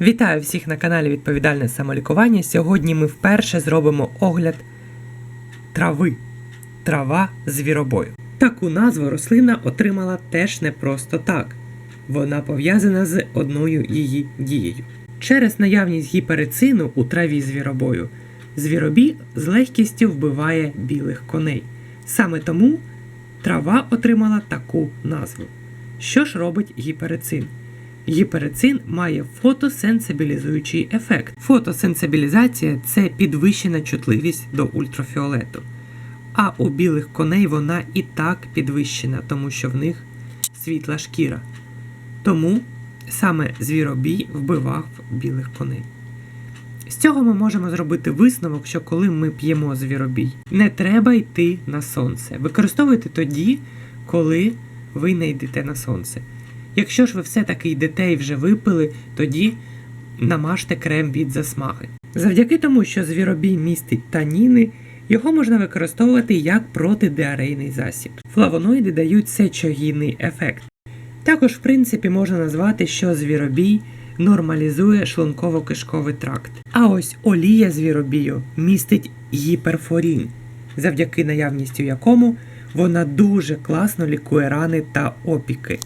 Вітаю всіх на каналі Відповідальне самолікування. Сьогодні ми вперше зробимо огляд трави. Трава звіробою. Таку назву рослина отримала теж не просто так. Вона пов'язана з одною її дією. Через наявність гіперицину у траві звіробою звіробій з легкістю вбиває білих коней. Саме тому трава отримала таку назву. Що ж робить гіперицин? Гіперицин має фотосенсибілізуючий ефект. Фотосенсибілізація це підвищена чутливість до ультрафіолету. А у білих коней вона і так підвищена, тому що в них світла шкіра. Тому саме звіробій вбивав білих коней. З цього ми можемо зробити висновок, що коли ми п'ємо звіробій, не треба йти на сонце. Використовуйте тоді, коли ви не йдете на сонце. Якщо ж ви все-таки йдете і вже випили, тоді намажте крем від засмаги. Завдяки тому, що звіробій містить таніни, його можна використовувати як протидіарейний засіб. Флавоноїди дають сечогінний ефект. Також, в принципі, можна назвати, що звіробій нормалізує шлунково-кишковий тракт. А ось олія звіробію містить гіперфорін, завдяки наявністю якому вона дуже класно лікує рани та опіки.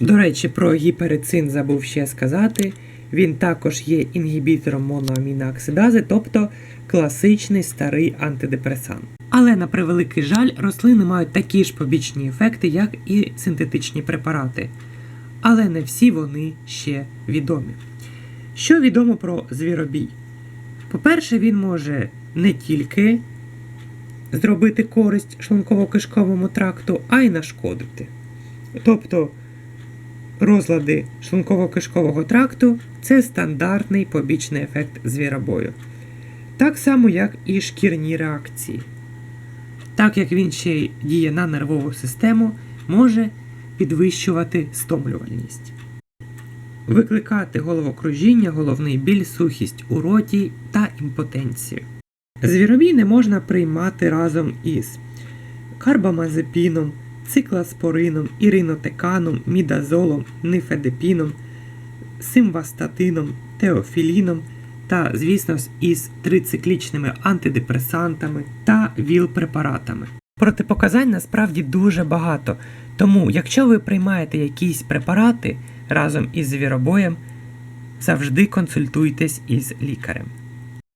До речі, про гіперицин забув ще сказати. Він також є інгібітором моноамінооксидази, тобто класичний старий антидепресант. Але на превеликий жаль, рослини мають такі ж побічні ефекти, як і синтетичні препарати. Але не всі вони ще відомі. Що відомо про звіробій? По-перше, він може не тільки зробити користь шлунково-кишковому тракту, а й нашкодити. Тобто розлади шлунково-кишкового тракту це стандартний побічний ефект звіробою. Так само, як і шкірні реакції. Так як він ще й діє на нервову систему, може підвищувати стомлювальність, викликати головокружіння, головний біль, сухість у роті та імпотенцію. Звіробій не можна приймати разом із карбамазепіном, цикласпорином, іринотеканом, мідазолом, нифедепіном, симвастатином, теофіліном та, звісно, із трициклічними антидепресантами та ВІЛ-препаратами. Протипоказань насправді дуже багато, тому якщо ви приймаєте якісь препарати разом із звіробоєм, завжди консультуйтесь із лікарем.